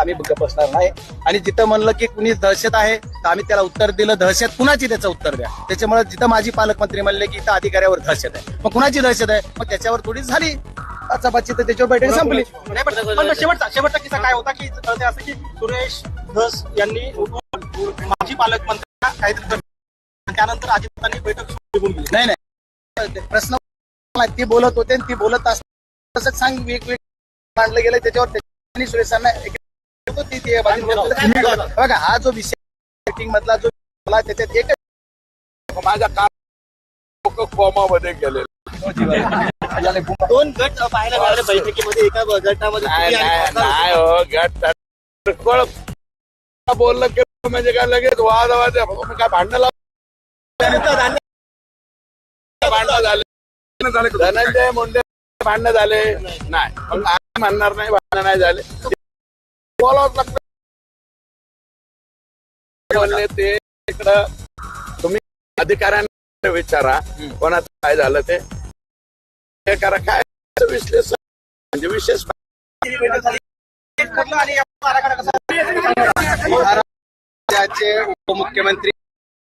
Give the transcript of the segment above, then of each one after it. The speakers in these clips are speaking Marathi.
आम्ही बसणार नाही. आणि जिथं म्हणलं की कुणी दहशत आहे तर आम्ही त्याला उत्तर दिलं दहशत कुणाची त्याचं उत्तर द्या. त्याच्यामुळे जिथं माझी पालकमंत्री म्हणले की इथं अधिकाऱ्यावर दहशत आहे. मग कुणाची दहशत आहे? मग त्याच्यावर थोडी झाली. बाची तर त्याच्यावर बैठक संपली. शेवटचा शेवटचा किस्सा काय होता की असं की सुरेश धस यांनी माजी पालकमंत्री काहीतरी त्यानंतर अजितांनी बैठक नाही नाही. प्रश्न ते बोलत होते आणि ती बोलत तसंच सांग वेगवेगळं मांडलं गेलं. त्याच्यावर त्यांनी सुरेशांना एक-. बघा हा जो विषय मधला जो मला त्याच्यात एकच माझ्या काम कोमामध्ये गेले दोन गट पाहायला मिळाले बैठकीमध्ये एका गटामध्ये हो गट बोललं की म्हणजे काय लगेच वाद वाद काय भांडणं लाव- भांडणं झाले. धनंजय मुंडे भांडणं झाले. नाही म्हणणार नाही भांडणं नाही झाले. बोलावंच लागतं ते इकडं तुम्ही अधिकाऱ्यांना विचारा कोणाचं काय झालं ते. करा. काय विश्लेषण? म्हणजे विशेष राज्याचे उपमुख्यमंत्री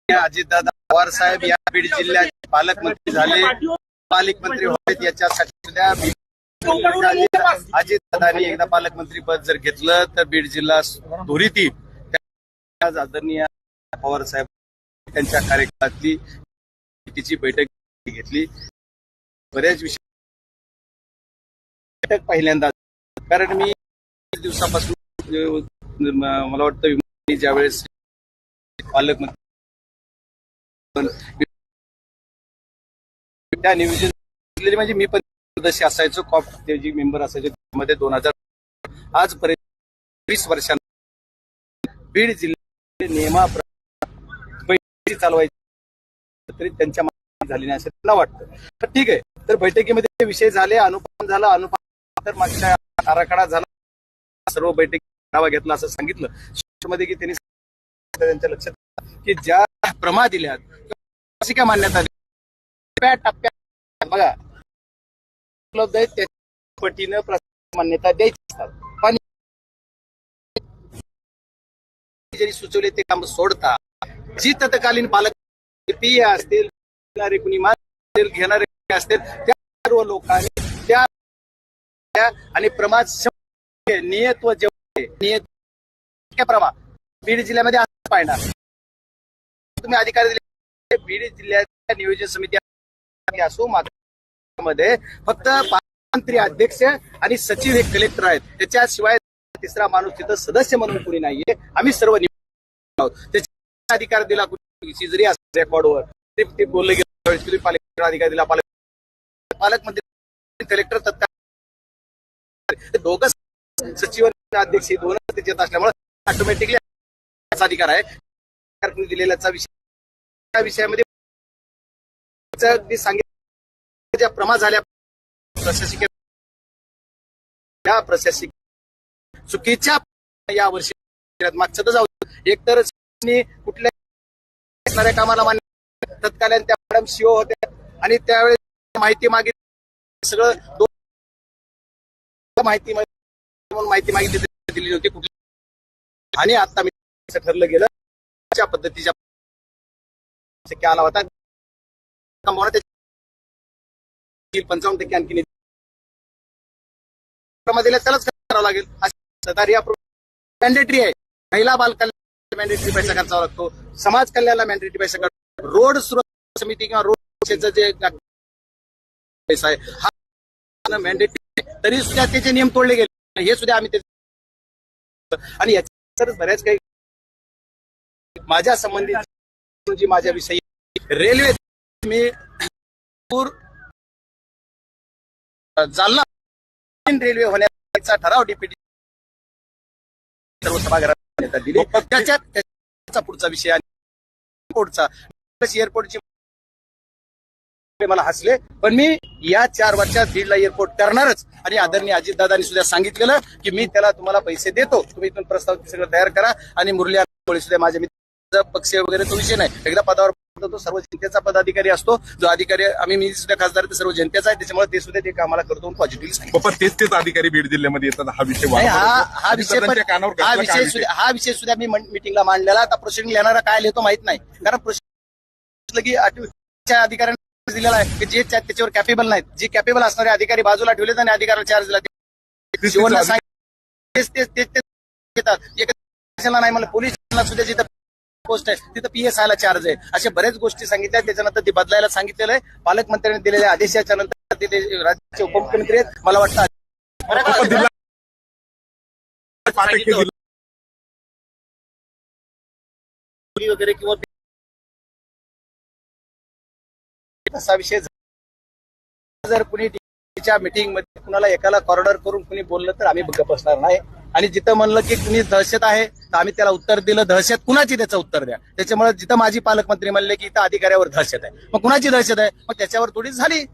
अजितदादा पवार साहेब या बीड जिल्ह्याचे पालकमंत्री झाले. पालकमंत्री होते. याच्यासाठी अजित दादानी एकदा पालकमंत्री पद जर घेतलं तर बीड जिल्हा धुरीत आज आदरणीय पवार साहेब त्यांच्या कार्यकाळातली तिची बैठक घेतली. बऱ्याच विषय बैठक पहिल्यांदा कारण मी दिवसापासून म्हणजे मला वाटतं विमानी ज्यावेळेस पालकमंत्री त्या नियोजन म्हणजे मी पण सदस्य असायचो कॉप जी मेंबर असायचे त्यामध्ये दोन हजार आजपर्यंत वीस वर्षांना बीड जिल्ह्यात नियमाप्रमाणे बैठकी चालवायची तरी त्यांच्या झाली नाही असं मला वाटतं तर ठीक आहे तर बैठकीमध्ये विषय झाले अनुपान झाला अनुपान तर मागच्या आराखडा झाला सर्व बैठकी आढावा घेतला असं सांगितलं मध्ये की त्यांनी त्यांच्या लक्षात की ज्या प्रमा दिल्यात काय मान्यता दिली? बघा उपलब्ध आहेत त्या पटीनं मान्यता द्यायची असतात. पण जरी सुचवले ते काम सोडता जी तत्कालीन पालक पी असतील घेणारे कुणी मान घेणारे असतील त्या सर्व लोकांनी त्या आणि प्रमाद शब्द नियत्व जेवढे नियत इतक्या प्रमा बीड जिल्ह्यामध्ये असं पाहिणार. तुम्ही अधिकारी दिले बीड जिल्ह्याच्या नियोजन समिती असो मात्र मध्ये फक्त मंत्री अध्यक्ष आणि सचिव हे कलेक्टर आहेत. त्याच्याशिवाय तिसरा माणूस तिथं सदस्य म्हणून कुणी नाहीये. आम्ही सर्व आहोत. त्याच्या अधिकार दिला कुणी जरी असं रेकॉर्डवर ते बोलले गेले त्यावेळेस अधिकार दिला? पालक पालकमंत्री कलेक्टर तत्काळ दोघं सचिव आणि अध्यक्ष हे दोनच त्याच्यात असल्यामुळे ऑटोमॅटिकली अधिकार आहे. दिलेल्याचा विषय त्या विषयामध्ये सांगितलं ज्या प्रमा झाल्या प्रशासकीय या प्रशासकीय चुकीच्या या वर्षी मागचं तर जाऊ एकतर कुठल्या कामाला मान्य तत्कालीन त्या मॅडम सीओ होत्या आणि त्यावेळेस माहिती मागितली सगळं दोन माहिती म्हणून माहिती मागितली दिलेली होती कुठली आणि आता मी ठरलं गेलं त्या पद्धतीच्या आला होता कमवणं पंचावन्न टक्के आणखी दिल्या त्यालाच करावं लागेल. सरकारी मॅन्डेटरी आहे. महिला बालकल्याण मॅन्डेटरी पैसा खर्चावा लागतो. समाज कल्याणला मॅन्डेटरी पैसा खर्च रोड सुरक्षा समिती किंवा रोड जे पैसा आहे हा मॅन्डेटरी तरी सुद्धा त्याचे नियम तोडले गेले. हे सुद्धा आम्ही ते आणि याच्या बऱ्याच काही माझ्या संबंधित जी माझ्या विषयी रेल्वे मी जालना रेल्वे होण्याचा ठराव डीपीटी सर्व सभागृहात दिली. त्याच्यात त्याचा पुढचा विषय आणि एअरपोर्टचा एअरपोर्टची मला हसले. पण मी या चार वर्षात बीडला एअरपोर्ट करणारच. आणि आदरणीय अजितदादांनी सुद्धा सांगितलेलं की मी त्याला तुम्हाला पैसे देतो. तुम्ही इथून प्रस्ताव सगळं तयार करा. आणि मुरली सुद्धा माझे मित्र पक्ष वगैरे तो विषय नाही एकदा पदावर तो सर्व जनतेचा पदाधिकारी असतो जो अधिकारी आम्ही मी सुद्धा खासदार सर्व जनतेचा आहे त्याच्यामुळे ते सुद्धा ते कामाला करतो बाबा तेच तेच अधिकारी बीड जिल्ह्यामध्ये येतात हा विषय हा हा विषय हा विषय सुद्धा हा विषय सुद्धा मी मिटिंगला मांडलेला आता प्रोसिडिंग येणारा काय लिहितो माहीत नाही कारण proceeding की आठवीच्या अधिकाऱ्यांना दिलेला आहे की जे त्या- त्याच्यावर कॅपेबल नाहीत जे कॅपेबल असणारे अधिकारी बाजूला ठेवले आणि अधिकाऱ्याला चार्ज दिला तेच तेच तेच घेतात नाही म्हणलं पोलीस सुद्धा जिथं पोस्ट आहे. तिथं पीएसआयला चार्ज आहे. अशा बऱ्याच गोष्टी सांगितल्या. त्याच्यानंतर ते बदलायला सांगितलेलं आहे. पालकमंत्र्यांनी दिलेल्या आदेशाच्या नंतर तिथे राज्याचे उपमुख्यमंत्री आहेत. मला वाटतं वगैरे किंवा असा विषय झाला. जर कुणी च्या मीटिंगमध्ये कुणाला एकाला कॉर्डर करून कुणी बोललं तर आम्ही गप्प बसणार नाही. आणि जिथं म्हणलं की कुणी दहशत आहे तर आम्ही त्याला उत्तर दिलं. दहशत कुणाची त्याचं उत्तर द्या? त्याच्यामुळे जिथं माझी पालकमंत्री म्हणले की इथं अधिकाऱ्यावर दहशत आहे. मग कुणाची दहशत आहे? मग त्याच्यावर थोडी झाली.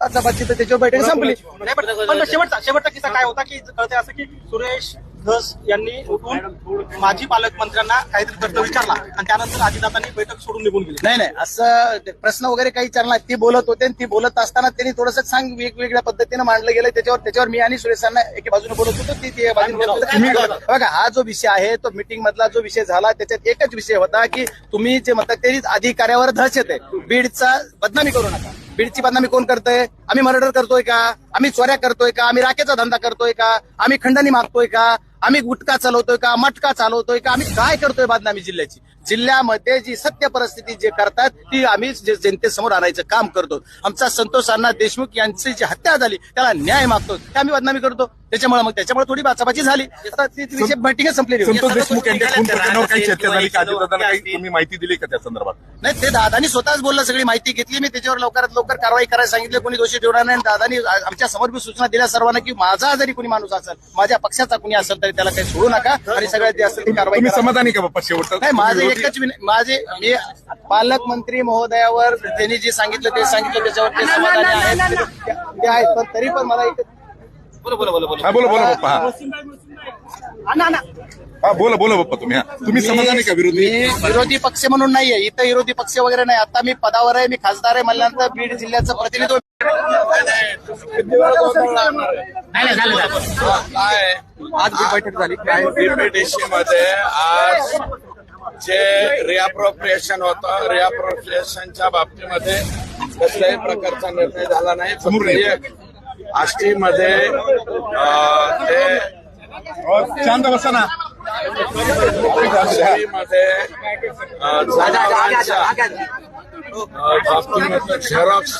आता बातचीत त्याच्यावर बैठक संपली. शेवटचा शेवटचा किस्सा काय होता की कळते असं की सुरेश धस यांनी उठून माजी पालकमंत्र्यांना काहीतरी प्रश्न विचारला आणि त्यानंतर अजितदादांनी बैठक सोडून निघून गेले. नाही नाही असं प्रश्न वगैरे काही विचारला. ते बोलत होते आणि ती बोलत असताना त्यांनी थोडंसं सांग वेगवेगळ्या पद्धतीनं मांडलं गेलं. त्याच्यावर त्याच्यावर मी आणि सुरेशांना एके बाजूने बोलत होतो. ती ती बाजूने बोलत होते. बघा हा जो विषय आहे तो मीटिंग मधला जो विषय झाला त्याच्यात एकच विषय होता की तुम्ही जे म्हणता ते अधिकाऱ्यावर दहशत आहे बीडचा बदनामी करू नका. बीडची बदनामी कोण करतोय? आम्ही मर्डर करतोय का? आम्ही चोऱ्या करतोय का? आम्ही राखेचा धंदा करतोय का? आम्ही खंडणी मागतोय का? आम्ही गुटखा चालवतोय का मटका चालवतोय का आम्ही काय करतोय बदनामी जिल्ह्याची? जिल्ह्यामध्ये जी सत्य परिस्थिती जे करतात ती आम्ही जे जनतेसमोर आणायचं काम करतो. आमचा संतोष अण्णा देशमुख यांची जी हत्या झाली त्याला न्याय मागतो. ते आम्ही बदनामी करतो. त्याच्यामुळे मग त्याच्यामुळे थोडी बाचाबाची झाली. बैठकीच संपलेली होती. संतोष देशमुख यांच्या खून प्रकरणावर काही चर्चा झाली का? अजितदादांना काही तुम्ही माहिती दिली का त्या संदर्भात? नाही ते दादानी स्वतःच बोललं सगळी माहिती घेतली. मी त्याच्यावर लवकरात लवकर कारवाई करायला सांगितले. कोणी दोषी ठेवणार नाही. आणि दादानी आमच्यासमोर बी सूचना दिल्या सर्वांना की माझा जरी कोणी माणूस असेल माझ्या पक्षाचा कोणी असेल तरी त्याला काही सोडू नका. आणि सगळ्यात जे असेल ती कारवाई तुम्ही करा. समाधानी का बाप्पा शेवटचं नाही माझे एकच विन- माझे मी पालकमंत्री महोदयावर त्यांनी जे सांगितलं ते सांगितलं त्याच्यावर ते समाधानी आहेत. ते- ते आहेत पण तरी पण मला एक बोला बोला बोला हा बोला बोला बाप्पा हा. हा बोला बोला बाप्पा तुम्ही हा. तुम्ही समाधानी का विरोधी? मी विरोधी पक्ष म्हणून नाहीये. इथं विरोधी पक्ष वगैरे नाही. आता मी पदावर आहे मी खासदार आहे म्हणल्यानंतर बीड जिल्ह्याचं प्रतिनिधित्व काय? आज बैठक झाली. काय? डीपीडीसी मध्ये आज जे रिअप्रोप्रिएशन होतं रिअप्रोप्रिएशनच्या बाबतीमध्ये कसल्याही प्रकारचा निर्णय झाला नाही. एक आष्टीमध्ये अं, ते शांत बसा ना. झेरॉक्स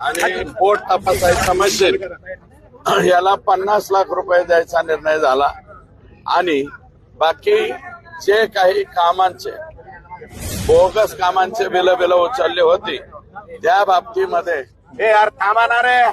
आणि पोट तपासायचा मशीन याला पन्नास लाख रुपये द्यायचा निर्णय झाला आणि बाकी जे काही कामांचे बोगस कामांचे बिल बिल उचलले होती त्या बाबतीमध्ये हे यार थांबणार आहे रे.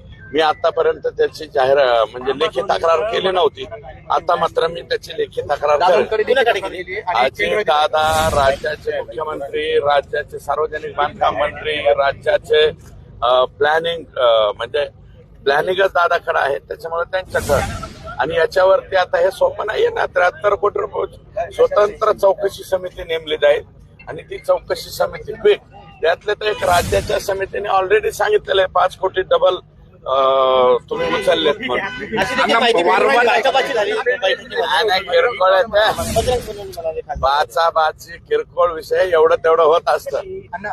मी आतापर्यंत त्याची जाहीर म्हणजे लेखी तक्रार केली नव्हती. आता मात्र मी त्याची लेखी तक्रार अजित दादा राज्याचे मुख्यमंत्री राज्याचे सार्वजनिक बांधकाम मंत्री राज्याचे प्लॅनिंग म्हणजे प्लॅनिंगच दादाकडे आहे. त्याच्यामुळे त्यांच्याकडे. आणि याच्यावरती आता हे सोपं नाहीये ना. त्र्याहत्तर कोटी रुपये स्वतंत्र चौकशी समिती नेमली जाईल. आणि ती चौकशी समिती क्विक. त्यातले तर एक राज्याच्या समितीने ऑलरेडी सांगितलेलं आहे पाच कोटी डबल तुम्ही उचललेत नाही, किरकोळ आहे त्या. बाचा बाची किरकोळ विषय एवढं तेवढं होत असतं.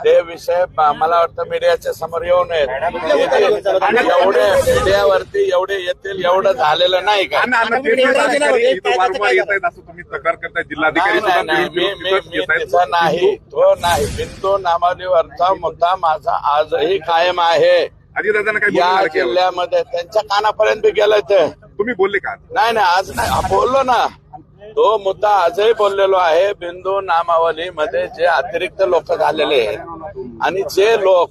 ते विषय मला वाटतं मीडियाच्या समोर येऊ नयेत आणि एवढे मीडियावरती एवढे येतील एवढं झालेलं नाही का? तक्रार करताय. जिल्हाधिकारी नाही, तो नाही. बिंदू नामावलीवरचा मुद्दा माझा आजही कायम आहे. अजितदादांना काही या? जिल्ह्यामध्ये त्यांच्या कानापर्यंत बी गेलं ते तुम्ही बोलले का? नाही नाही आज नाही बोललो ना. तो मुद्दा आजही बोललेलो आहे. बिंदू नामावली मध्ये जे अतिरिक्त लोक झालेले आहेत आणि जे लोक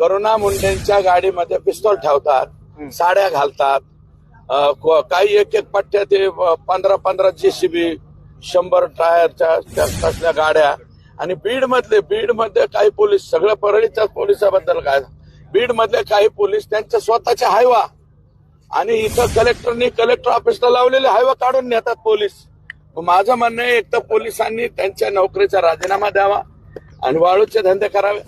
करुणा मुंडेंच्या गाडीमध्ये पिस्तॉल ठेवतात साड्या घालतात अ, को- काही एक एक पट्ट्या ते पंधरा पंधरा जेसीबी शंभर टायरच्या त्या तसल्या गाड्या. आणि बीड मधले बीडमध्ये काही पोलीस सगळं परळीच्या पोलिसाबद्दल काय? बीड मधले काही पोलीस त्यांच्या स्वतःच्या हायवा आणि इथं कलेक्टरनी कलेक्टर ऑफिसला लावलेले हायवा काढून नेतात पोलीस. माझं म्हणणं आहे एक तर पोलिसांनी त्यांच्या नोकरीचा राजीनामा द्यावा आणि वाळूचे धंदे करावे.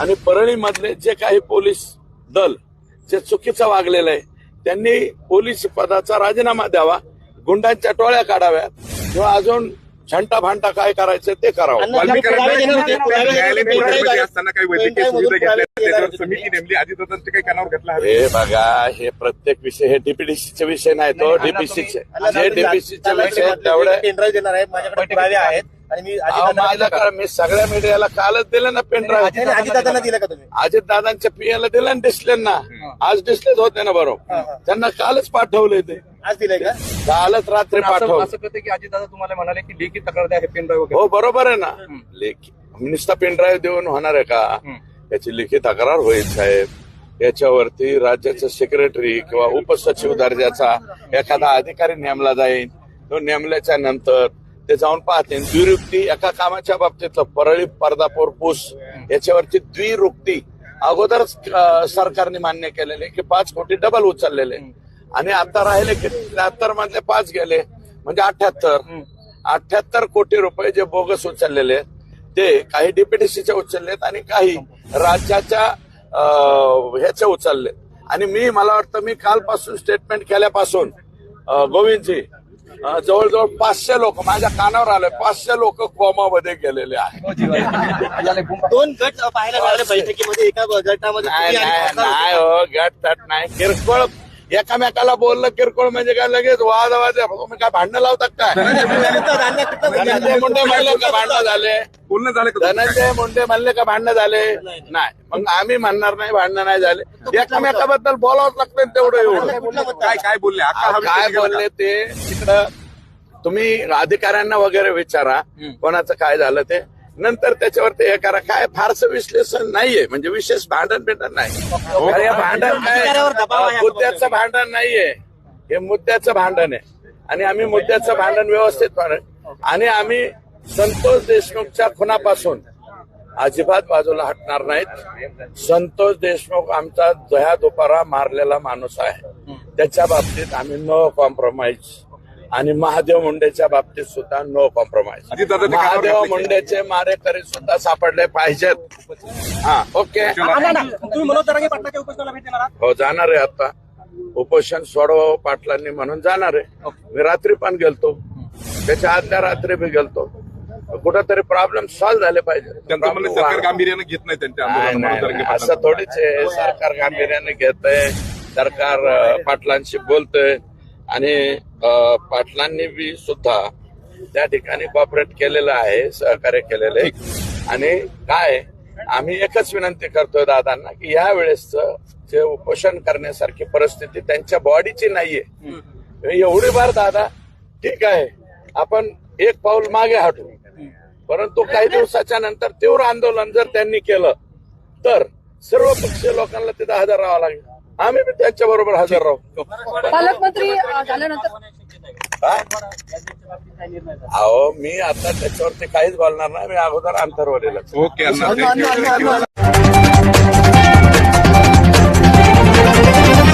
आणि परळीमधले जे काही पोलीस दल जे चुकीचं वागलेलं आहे त्यांनी पोलीस पदाचा राजीनामा द्यावा गुंडांच्या टोळ्या काढाव्या किंवा अजून छंटा भांटा काय करायचं ते करावं. हे बघा हे प्रत्येक विषय हे डीपीडीसीचे विषय नाही तो डीपीसीचे जे डीपीसीचे विषय तेवढे देणार आहे माझ्याकडे पुरावे आहेत आणि मी सगळ्या मीडियाला कालच दिलं ना पेनड्राईव्ह अजितदादांना दिलं का तुम्ही? अजित दादांच्या पियाला दिलं ना. डिस्प्लेना आज डिस्प्लेच होते ना बरोबर. त्यांना कालच पाठवले ते. आज दिलंय का? कालच रात्री पाठवलं. असं कळतं की अजितदादा तुम्हाला म्हणाले की लेखी तक्रार द्या हे पेनड्राईव्ह वगैरे. हो बरोबर आहे ना. लेखी नुसता पेनड्राईव्ह देऊन होणार आहे का? याची लेखी तक्रार होईल साहेब. याच्यावरती राज्याचा सेक्रेटरी किंवा उपसचिव दर्जाचा एखादा अधिकारी नेमला जाईल. तो नेमल्याच्या नंतर ते जाऊन पाहते द्विरुक्ती एका कामाच्या बाबतीतलं परळी पर्दापूर पूस याच्यावरती द्विरुक्ती. अगोदरच अं, सरकारने मान्य केलेले की पाच कोटी डबल उचललेले. आणि आता राहिले की त्र्याहत्तर मधले पाच गेले. म्हणजे अठ्याहत्तर. अठ्याहत्तर कोटी रुपये जे बोगस उचललेले आहेत, ते काही डीपीडीसीचे उचललेत आणि काही राज्याच्या ह्याचे उचलले आणि मी मला वाटतं मी कालपासून स्टेटमेंट केल्यापासून गोविंदजी जवळजवळ पाचशे लोक माझ्या कानावर आले पाचशे लोक कोमामध्ये गेलेले आहेत. दोन गट पाहायला मिळाले बैठकीमध्ये एका गटामध्ये नाही. हो गट तट नाही. किरकोळ एकामेकाला बोललं किरकोळ म्हणजे काय लगेच वाद वाद तुम्ही काय भांडणं लावतात काय? धनंजय मुंडे म्हणले का भांडणं झाले? बोलणं झालं? धनंजय मुंडे म्हणले का भांडणं झाले? नाही. मग आम्ही म्हणणार नाही भांडणं नाही झाले. एकामेकाबद्दल बोलावंच लागतं तेवढं एवढं. काय काय बोलले? काय? बोलले ते? तिकडं तुम्ही अधिकाऱ्यांना वगैरे विचारा. कोणाचं काय झालं ते? नंतर त्याच्यावरती हे करा. काय फारसं विश्लेषण नाहीये. म्हणजे विशेष भांडण बिंडण नाही. हे. भांडण काय? मुद्द्याचं भांडण नाहीये. हे मुद्द्याचं भांडण आहे. आणि आम्ही मुद्द्याचं भांडण व्यवस्थित भांडण आणि आम्ही संतोष देशमुखच्या खुनापासून अजिबात बाजूला हटणार नाहीत. संतोष देशमुख आमचा दह्या दुपारा मारलेला माणूस आहे. त्याच्या बाबतीत आम्ही नो कॉम्प्रोमाइज आणि महादेव मुंडेच्या बाबतीत सुद्धा नो कॉम्प्रोमाइज महादेव. मुंडेचे मारेकरी सुद्धा सापडले पाहिजेत. हा ओके हा? हो जाणार आहे आता. उपोषण सोडव पाटलांनी म्हणून जाणार आहे. मी रात्री पण गेलतो. त्याच्या आदल्या रात्री बी गेलतो. कुठंतरी प्रॉब्लेम सॉल्व्ह झाले पाहिजे. सरकार गांभीर्यानं घेत नाही त्यांच्या असं थोडीच आहे. सरकार गांभीर्याने घेतंय. सरकार अं, पाटलांशी बोलतंय. आणि पाटलांनी बी सुद्धा त्या ठिकाणी कॉपरेट केलेलं आहे सहकार्य केलेलं आहे. आणि काय आम्ही एकच विनंती करतोय दादांना की या वेळेस जे उपोषण करण्यासारखी परिस्थिती त्यांच्या बॉडीची नाहीये. एवढी बार दादा ठीक आहे आपण एक पाऊल मागे हटू. परंतु काही दिवसाच्या नंतर तीव्र आंदोलन जर त्यांनी केलं तर सर्व पक्षीय लोकांना तिथं हजर राहावं लागेल. आम्ही बी त्यांच्या बरोबर हजर राहू. पालकमंत्री अ, झाल्यानंतर काय? अहो मी आता त्याच्यावरती काहीच बोलणार नाही. मी अगोदर अंतरवलेलं ओके